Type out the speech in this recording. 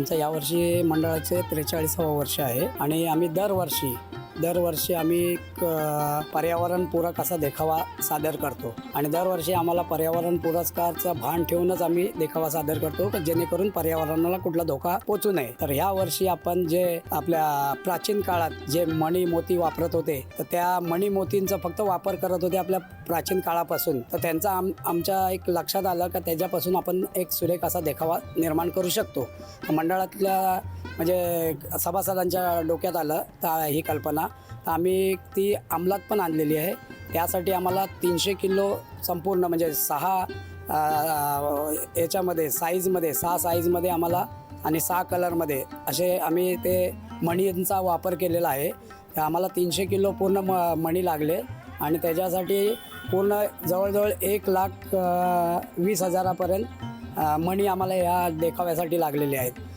आमचं यावर्षी मंडळाचे त्रेचाळीसावं वर्ष आहे आणि आम्ही दरवर्षी दरवर्षी आम्ही एक, पर्यावरणपूरक असा देखावा सादर करतो. आणि दरवर्षी आम्हाला पर्यावरण पुरस्कारचं भान ठेवूनच आम्ही देखावा सादर करतो जेणेकरून पर्यावरणाला कुठला धोका पोचू नये. तर ह्या वर्षी आपण जे आपल्या प्राचीन काळात जे मणी मोती वापरत होते तर त्या मणी मोतींचा फक्त वापर करत होते आपल्या प्राचीन काळापासून. तर त्यांचा आम आमच्या एक लक्षात आलं का त्याच्यापासून आपण एक सुरेख असा देखावा निर्माण करू शकतो. मंडळातल्या म्हणजे सभासदांच्या डोक्यात आलं तर ही कल्पना. तर आम्ही ती अंमलात पण आणलेली आहे. त्यासाठी आम्हाला तीनशे किलो संपूर्ण म्हणजे सहा याच्यामध्ये साईजमध्ये सहा साईजमध्ये आम्हाला आणि सहा कलरमध्ये असे आम्ही ते मणींचा वापर केलेला आहे. तर आम्हाला तीनशे किलो पूर्ण म मणी लागले आणि त्याच्यासाठी पूर्ण जवळजवळ एक लाख वीस हजारापर्यंत मणी आम्हाला या देखाव्यासाठी लागलेले आहेत.